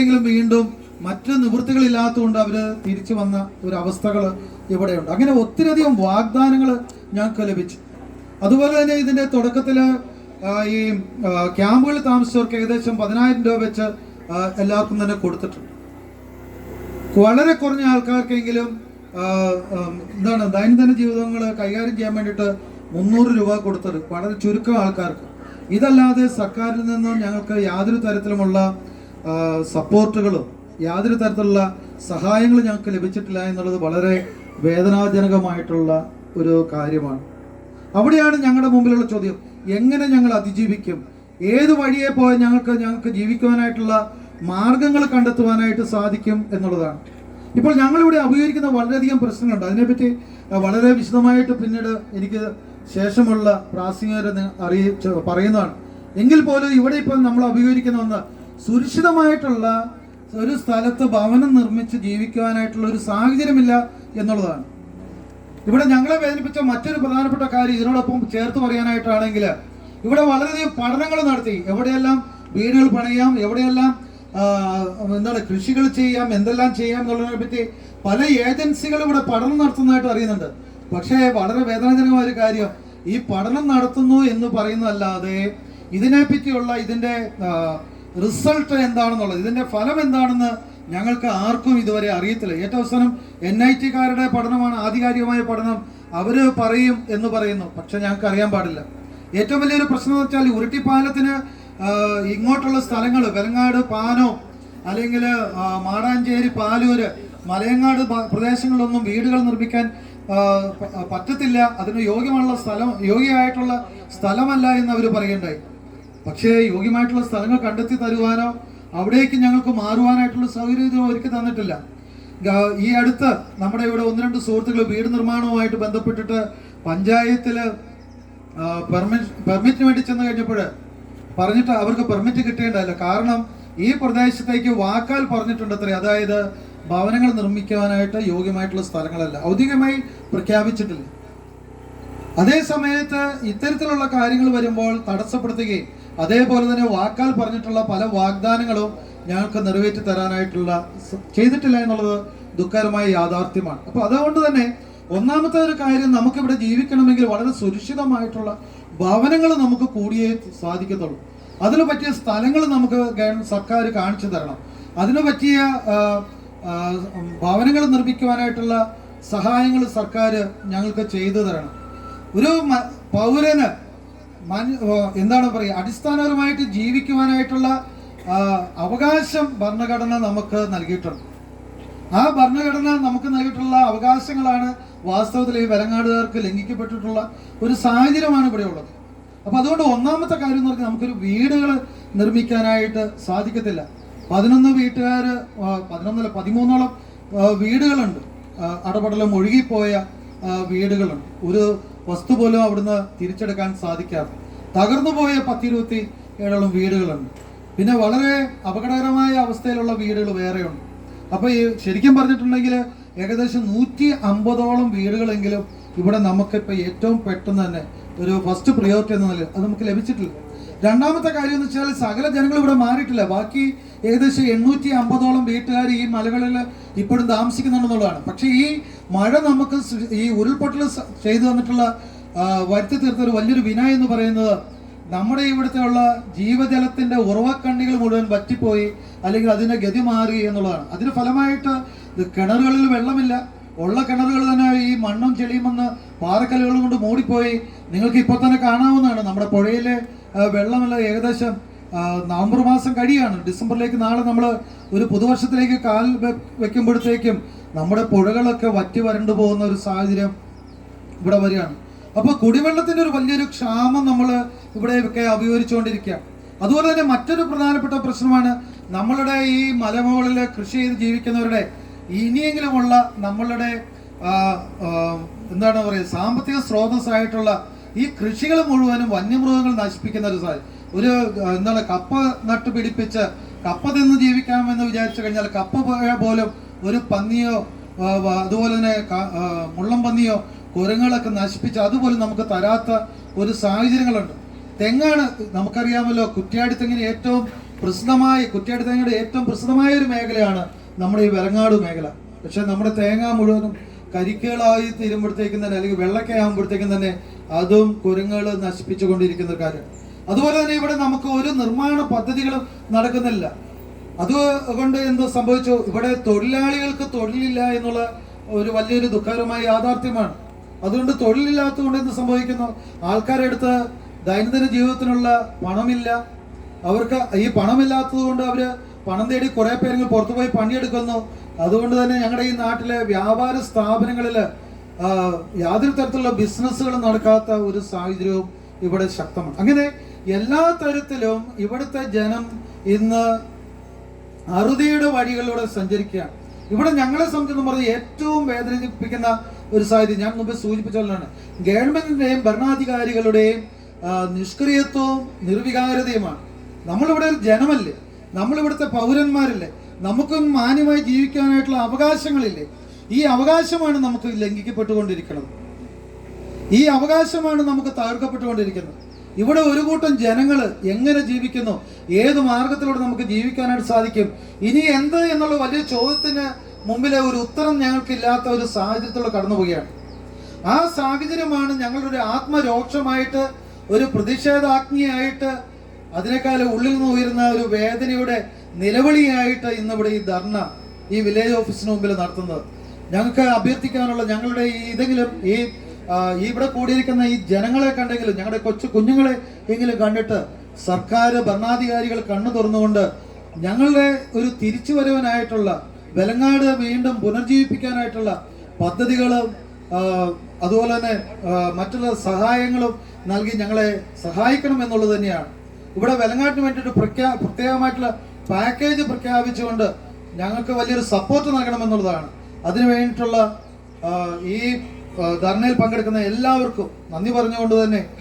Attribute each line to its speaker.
Speaker 1: പേരെങ്കിലും വീണ്ടും മറ്റു നിവൃത്തികളില്ലാത്തതുകൊണ്ട് അവർ തിരിച്ചു വന്ന ഒരു അവസ്ഥകൾ ഇവിടെയുണ്ട്. അങ്ങനെ ഒത്തിരിയധികം വാഗ്ദാനങ്ങൾ ഞങ്ങൾക്ക് ലഭിച്ചു. അതുപോലെ തന്നെ ഇതിന്റെ തുടക്കത്തിൽ ഈ ക്യാമ്പുകളിൽ താമസിച്ചവർക്ക് ഏകദേശം പതിനായിരം രൂപ വെച്ച് എല്ലാവർക്കും തന്നെ കൊടുത്തിട്ടുണ്ട്. വളരെ കുറഞ്ഞ ആൾക്കാർക്കെങ്കിലും എന്താണ് ദൈനംദിന ജീവിതങ്ങൾ കൈകാര്യം ചെയ്യാൻ വേണ്ടിയിട്ട് മുന്നൂറ് രൂപ കൊടുത്തത് വളരെ ചുരുക്കം ആൾക്കാർക്ക്. ഇതല്ലാതെ സർക്കാരിൽ നിന്നും ഞങ്ങൾക്ക് യാതൊരു തരത്തിലുമുള്ള സപ്പോർട്ടുകളും യാതൊരു തരത്തിലുള്ള സഹായങ്ങളും ഞങ്ങൾക്ക് ലഭിച്ചിട്ടില്ല എന്നുള്ളത് വളരെ വേദനാജനകമായിട്ടുള്ള ഒരു കാര്യമാണ്. അവിടെയാണ് ഞങ്ങളുടെ മുമ്പിലുള്ള ചോദ്യം. എങ്ങനെ ഞങ്ങൾ അതിജീവിക്കും? ഏത് വഴിയെ പോയാൽ ഞങ്ങൾക്ക് ഞങ്ങൾക്ക് ജീവിക്കുവാനായിട്ടുള്ള മാർഗങ്ങൾ കണ്ടെത്തുവാനായിട്ട് സാധിക്കും എന്നുള്ളതാണ്. ഇപ്പോൾ ഞങ്ങളിവിടെ അഭിമുഖീകരിക്കുന്ന വളരെയധികം പ്രശ്നങ്ങളുണ്ട്. അതിനെപ്പറ്റി വളരെ വിശദമായിട്ട് പിന്നീട് എനിക്ക് ശേഷമുള്ള പ്രാസംഗികരെ അറിയിച്ച് പറയുന്നതാണ്. എങ്കിൽ പോലും ഇവിടെ ഇപ്പം നമ്മൾ അഭിമുഖീകരിക്കുന്ന ഒന്ന് സുരക്ഷിതമായിട്ടുള്ള ഒരു സ്ഥലത്ത് ഭവനം നിർമ്മിച്ച് ജീവിക്കുവാനായിട്ടുള്ള ഒരു സാഹചര്യമില്ല എന്നുള്ളതാണ്. ഇവിടെ ഞങ്ങളെ വേദനിപ്പിച്ച മറ്റൊരു പ്രധാനപ്പെട്ട കാര്യം ഇതിനോടൊപ്പം ചേർത്ത് പറയാനായിട്ടാണെങ്കിൽ ഇവിടെ വളരെയധികം പഠനങ്ങൾ നടത്തി. എവിടെയെല്ലാം വീടുകൾ പണിയാം എവിടെയെല്ലാം എന്താണ് കൃഷികൾ ചെയ്യാം എന്തെല്ലാം ചെയ്യാം എന്നുള്ളതിനെ പറ്റി പല ഏജൻസികളും ഇവിടെ പഠനം നടത്തുന്നതായിട്ട് അറിയുന്നുണ്ട്. പക്ഷേ വളരെ വേദനാജനകമായ ഒരു കാര്യം ഈ പഠനം നടത്തുന്നു എന്ന് പറയുന്നതല്ലാതെ ഇതിനെപ്പറ്റിയുള്ള ഇതിന്റെ റിസൾട്ട് എന്താണെന്നുള്ളത് ഇതിന്റെ ഫലം എന്താണെന്ന് ഞങ്ങൾക്ക് ആർക്കും ഇതുവരെ അറിയത്തില്ല. ഏറ്റവും അവസാനം എൻ ഐ ടിക്കാരുടെ പഠനമാണ് ആധികാരികമായ പഠനം. അവർ പറയും എന്ന് പറയുന്നു പക്ഷെ ഞങ്ങൾക്ക് അറിയാൻ പാടില്ല. ഏറ്റവും വലിയൊരു പ്രശ്നം എന്ന് വെച്ചാൽ ഉരുട്ടിപ്പാലത്തിന് ഇങ്ങോട്ടുള്ള സ്ഥലങ്ങൾ വെലങ്ങാട് പാനോ അല്ലെങ്കിൽ മാടാഞ്ചേരി പാലൂര് മലയങ്ങാട് പ്രദേശങ്ങളിലൊന്നും വീടുകൾ നിർമ്മിക്കാൻ പറ്റത്തില്ല. അതിന് യോഗ്യമുള്ള സ്ഥലം യോഗ്യമായിട്ടുള്ള സ്ഥലമല്ല എന്ന് അവർ പറയുണ്ടായി പക്ഷേ യോഗ്യമായിട്ടുള്ള സ്ഥലങ്ങൾ കണ്ടെത്തി തരുവാനോ അവിടേക്ക് ഞങ്ങൾക്ക് മാറുവാനായിട്ടുള്ള സൗകര്യം ഇത് തന്നിട്ടില്ല. ഈ അടുത്ത് നമ്മുടെ ഇവിടെ ഒന്ന് രണ്ട് സുഹൃത്തുക്കൾ വീട് നിർമ്മാണവുമായിട്ട് ബന്ധപ്പെട്ടിട്ട് പഞ്ചായത്തിൽ പെർമിറ്റ് പെർമിറ്റിന് വേണ്ടി ചെന്ന് കഴിഞ്ഞപ്പോൾ പറഞ്ഞിട്ട് അവർക്ക് പെർമിറ്റ് കിട്ടേണ്ടതല്ല. കാരണം ഈ പ്രദേശത്തേക്ക് വാക്കാൽ പറഞ്ഞിട്ടുണ്ട് അത്രേ അതായത് ഭവനങ്ങൾ നിർമ്മിക്കുവാനായിട്ട് യോഗ്യമായിട്ടുള്ള സ്ഥലങ്ങളല്ല. ഔദ്യോഗികമായി പ്രഖ്യാപിച്ചിട്ടില്ല. അതേ സമയത്ത് ഇത്തരത്തിലുള്ള കാര്യങ്ങൾ വരുമ്പോൾ തടസ്സപ്പെടുത്തുകയും അതേപോലെ തന്നെ വാക്കാൽ പറഞ്ഞിട്ടുള്ള പല വാഗ്ദാനങ്ങളും ഞങ്ങൾക്ക് നിറവേറ്റി തരാനായിട്ടുള്ള ചെയ്തിട്ടില്ല എന്നുള്ളത് ദുഃഖകരമായ യാഥാർത്ഥ്യമാണ്. അപ്പൊ അതുകൊണ്ട് തന്നെ ഒന്നാമത്തെ ഒരു കാര്യം നമുക്കിവിടെ ജീവിക്കണമെങ്കിൽ വളരെ സുരക്ഷിതമായിട്ടുള്ള ഭവനങ്ങൾ നമുക്ക് കൂടിയേ സാധിക്കത്തുള്ളൂ. അതിന് പറ്റിയ സ്ഥലങ്ങൾ നമുക്ക് സർക്കാർ കാണിച്ചു തരണം. അതിന് പറ്റിയ ഭവനങ്ങൾ നിർമ്മിക്കുവാനായിട്ടുള്ള സഹായങ്ങൾ സർക്കാർ ഞങ്ങൾക്ക് ചെയ്തു തരണം. ഒരു പൗരന് എന്താണ് പറയുക? അടിസ്ഥാനപരമായിട്ട് ജീവിക്കുവാനായിട്ടുള്ള അവകാശം ഭരണഘടന നമുക്ക് നൽകിയിട്ടുണ്ട്. ആ ഭരണഘടന നമുക്ക് നൽകിയിട്ടുള്ള അവകാശങ്ങളാണ് വാസ്തവത്തിൽ ഈ വരങ്ങാടുകാർക്ക് ലംഘിക്കപ്പെട്ടിട്ടുള്ള ഒരു സാഹചര്യമാണ് ഇവിടെ ഉള്ളത്. അപ്പൊ അതുകൊണ്ട് ഒന്നാമത്തെ കാര്യം എന്ന് പറഞ്ഞാൽ നമുക്കൊരു വീടുകൾ നിർമ്മിക്കാനായിട്ട് സാധിക്കത്തില്ല. പതിനൊന്ന് വീട്ടുകാർ പതിനൊന്നല്ല പതിമൂന്നോളം വീടുകളുണ്ട്. അടപടലം ഒഴുകിപ്പോയ വീടുകളുണ്ട്. ഒരു വസ്തു പോലും അവിടുന്ന് തിരിച്ചെടുക്കാൻ സാധിക്കാതെ തകർന്നു പോയ പത്തിരുപത്തി ഏഴോളം വീടുകളുണ്ട്. പിന്നെ വളരെ അപകടകരമായ അവസ്ഥയിലുള്ള വീടുകൾ വേറെയുണ്ട്. അപ്പോൾ ഈ ശരിക്കും പറഞ്ഞിട്ടുണ്ടെങ്കിൽ ഏകദേശം നൂറ്റി അമ്പതോളം വീടുകളെങ്കിലും ഇവിടെ നമുക്കിപ്പോൾ ഏറ്റവും പെട്ടെന്ന് തന്നെ ഒരു ഫസ്റ്റ് പ്രിയോറിറ്റി എന്ന നിലയിൽ അത് നമുക്ക് ലഭിച്ചിട്ടില്ല. രണ്ടാമത്തെ കാര്യം എന്ന് വെച്ചാൽ സകല ജനങ്ങൾ ഇവിടെ മാറിയിട്ടില്ല. ബാക്കി ഏകദേശം എണ്ണൂറ്റി അമ്പതോളം വീട്ടുകാർ ഈ മലകളിൽ ഇപ്പോഴും താമസിക്കുന്നുണ്ടെന്നുള്ളതാണ്. പക്ഷേ ഈ മഴ നമുക്ക് ഈ ഉരുൾപൊട്ടൽ ചെയ്തു തന്നിട്ടുള്ള വരുത്തി തീർത്ത ഒരു വലിയൊരു വിന എന്ന് പറയുന്നത് നമ്മുടെ ഇവിടുത്തെ ഉള്ള ജീവജലത്തിന്റെ ഉറവക്കണ്ണികൾ മുഴുവൻ വറ്റിപ്പോയി അല്ലെങ്കിൽ അതിന്റെ ഗതി മാറി എന്നുള്ളതാണ്. അതിന് ഫലമായിട്ട് കിണറുകളിൽ വെള്ളമില്ല. ഉള്ള കിണറുകൾ തന്നെ ഈ മണ്ണും ചെളിയും വന്ന് പാറക്കല്ലുകൾ കൊണ്ട് മൂടിപ്പോയി. നിങ്ങൾക്ക് ഇപ്പോൾ തന്നെ കാണാവുന്നതാണ്. നമ്മുടെ പുഴയിലെ വെള്ളമെല്ലാം ഏകദേശം നവംബർ മാസം കഴിയാണ്. ഡിസംബറിലേക്ക് നാളെ നമ്മൾ ഒരു പുതുവർഷത്തിലേക്ക് കാൽ വെക്കുമ്പോഴത്തേക്കും നമ്മുടെ പുഴകളൊക്കെ വറ്റി വരണ്ടു പോകുന്ന ഒരു സാഹചര്യം ഇവിടെ വരികയാണ്. അപ്പൊ കുടിവെള്ളത്തിന്റെ ഒരു വലിയൊരു ക്ഷാമം നമ്മൾ ഇവിടെയൊക്കെ അഭിമുഖീകരിച്ചുകൊണ്ടിരിക്കുകയാണ് അതുപോലെ തന്നെ മറ്റൊരു പ്രധാനപ്പെട്ട പ്രശ്നമാണ് നമ്മളുടെ ഈ മലമുകളിൽ കൃഷി ചെയ്ത് ജീവിക്കുന്നവരുടെ ഇനിയെങ്കിലുമുള്ള നമ്മളുടെ എന്താണ് പറയുക സാമ്പത്തിക സ്രോതസ്സായിട്ടുള്ള ഈ കൃഷികൾ മുഴുവനും വന്യമൃഗങ്ങൾ നശിപ്പിക്കുന്ന ഒരു സാഹചര്യം ഒരു എന്താണ് കപ്പ നട്ട് പിടിപ്പിച്ച് കപ്പ തിന്ന് ജീവിക്കാമെന്ന് വിചാരിച്ചു കഴിഞ്ഞാൽ കപ്പ പോലും ഒരു പന്നിയോ അതുപോലെ തന്നെ മുള്ളം പന്നിയോ കുരങ്ങളൊക്കെ നശിപ്പിച്ച് അതുപോലും നമുക്ക് തരാത്ത ഒരു സാഹചര്യങ്ങളുണ്ട്. തെങ്ങാണ് നമുക്കറിയാമല്ലോ കുറ്റ്യാടി തെങ്ങിന് ഏറ്റവും പ്രസിദ്ധമായ കുറ്റ്യാടി തേങ്ങയുടെ ഏറ്റവും പ്രസിദ്ധമായ ഒരു മേഖലയാണ് നമ്മുടെ ഈ വെലങ്ങാട് മേഖല. പക്ഷെ നമ്മുടെ തേങ്ങ മുഴുവനും കരിക്കുകളായി തീരുമ്പോഴത്തേക്കും തന്നെ അല്ലെങ്കിൽ വെള്ളക്കയാകുമ്പോഴത്തേക്കും തന്നെ അതും കുരങ്ങൾ നശിപ്പിച്ചുകൊണ്ടിരിക്കുന്ന ഒരു കാര്യം. അതുപോലെ തന്നെ ഇവിടെ നമുക്ക് ഒരു നിർമ്മാണ പദ്ധതികളും നടക്കുന്നില്ല. അതുകൊണ്ട് എന്ത് സംഭവിച്ചു? ഇവിടെ തൊഴിലാളികൾക്ക് തൊഴിലില്ല എന്നുള്ള ഒരു വലിയൊരു ദുഃഖകരമായ യാഥാർത്ഥ്യമാണ്. അതുകൊണ്ട് തൊഴിലില്ലാത്തതുകൊണ്ട് എന്ത് സംഭവിക്കുന്നു? ആൾക്കാരെടുത്ത് ദൈനംദിന ജീവിതത്തിനുള്ള പണമില്ല. അവർക്ക് ഈ പണമില്ലാത്തത് കൊണ്ട് അവർ പണം തേടി കുറെ പേരെങ്കിൽ പുറത്തു പോയി പണിയെടുക്കുന്നു. അതുകൊണ്ട് തന്നെ ഞങ്ങളുടെ ഈ നാട്ടിലെ വ്യാപാര സ്ഥാപനങ്ങളിൽ യാതൊരു തരത്തിലുള്ള ബിസിനസ്സുകളും നടക്കാത്ത ഒരു സാഹചര്യവും ഇവിടെ ശക്തമാണ്. അങ്ങനെ എല്ലാ തരത്തിലും ഇവിടുത്തെ ജനം ഇന്ന് അറുതിയുടെ വഴികളിലൂടെ സഞ്ചരിക്കുകയാണ്. ഇവിടെ ഞങ്ങളെ സംബന്ധിച്ച് ഏറ്റവും വേദനിപ്പിക്കുന്ന ഒരു സാധ്യത. ഞാൻ മുമ്പ് സൂചിപ്പിച്ചാണ് ഗവൺമെന്റിന്റെയും ഭരണാധികാരികളുടെയും നിഷ്ക്രിയത്വവും നിർവികാരതയുമാണ്. നമ്മളിവിടെ ഒരു ജനമല്ലേ? നമ്മളിവിടുത്തെ പൗരന്മാരല്ലേ? നമുക്കും മാന്യമായി ജീവിക്കാനായിട്ടുള്ള അവകാശങ്ങളില്ലേ? ഈ അവകാശമാണ് നമുക്ക് ലംഘിക്കപ്പെട്ടുകൊണ്ടിരിക്കുന്നത്. ഈ അവകാശമാണ് നമുക്ക് തകർക്കപ്പെട്ടുകൊണ്ടിരിക്കുന്നത്. ഇവിടെ ഒരു കൂട്ടം ജനങ്ങൾ എങ്ങനെ ജീവിക്കുന്നു? ഏത് മാർഗത്തിലൂടെ നമുക്ക് ജീവിക്കാനായിട്ട് സാധിക്കും? ഇനി എന്ത് എന്നുള്ള വലിയ ചോദ്യത്തിന് മുമ്പിലെ ഒരു ഉത്തരം ഞങ്ങൾക്കില്ലാത്ത ഒരു സാഹചര്യത്തിലൂടെ കടന്നു പോവുകയാണ്. ആ സാഹചര്യമാണ് ഞങ്ങളുടെ ഒരു ആത്മരോക്ഷമായിട്ട് ഒരു പ്രതിഷേധാഗ്നിയായിട്ട് അതിനേക്കാൾ ഉള്ളിൽ നിന്ന് ഉയരുന്ന ഒരു വേദനയുടെ നിലവിളിയായിട്ട് ഇന്നിവിടെ ഈ ധർണ ഈ വില്ലേജ് ഓഫീസിന് മുമ്പിൽ നടത്തുന്നത്. ഞങ്ങൾക്ക് അഭ്യർത്ഥിക്കാനുള്ള ഞങ്ങളുടെ ഈ ഇതെങ്കിലും ഈ ഇവിടെ കൂടിയിരിക്കുന്ന ഈ ജനങ്ങളെ കണ്ടെങ്കിലും ഞങ്ങളുടെ കൊച്ചു കുഞ്ഞുങ്ങളെ എങ്കിലും കണ്ടിട്ട് സർക്കാർ ഭരണാധികാരികൾ കണ്ണു തുറന്നുകൊണ്ട് ഞങ്ങളുടെ ഒരു തിരിച്ചുവരവനായിട്ടുള്ള വെലങ്ങാട് വീണ്ടും പുനർജീവിപ്പിക്കാനായിട്ടുള്ള പദ്ധതികളും അതുപോലെ തന്നെ മറ്റുള്ള സഹായങ്ങളും നൽകി ഞങ്ങളെ സഹായിക്കണം എന്നുള്ളത് തന്നെയാണ്. ഇവിടെ വെലങ്ങാട്ടിന് വേണ്ടിയിട്ട് പ്രഖ്യാ പ്രത്യേകമായിട്ടുള്ള പാക്കേജ് പ്രഖ്യാപിച്ചുകൊണ്ട് ഞങ്ങൾക്ക് വലിയൊരു സപ്പോർട്ട് നൽകണമെന്നുള്ളതാണ്. അതിനു വേണ്ടിയിട്ടുള്ള ഈ ധർണയിൽ പങ്കെടുക്കുന്ന എല്ലാവർക്കും നന്ദി പറഞ്ഞുകൊണ്ട് തന്നെ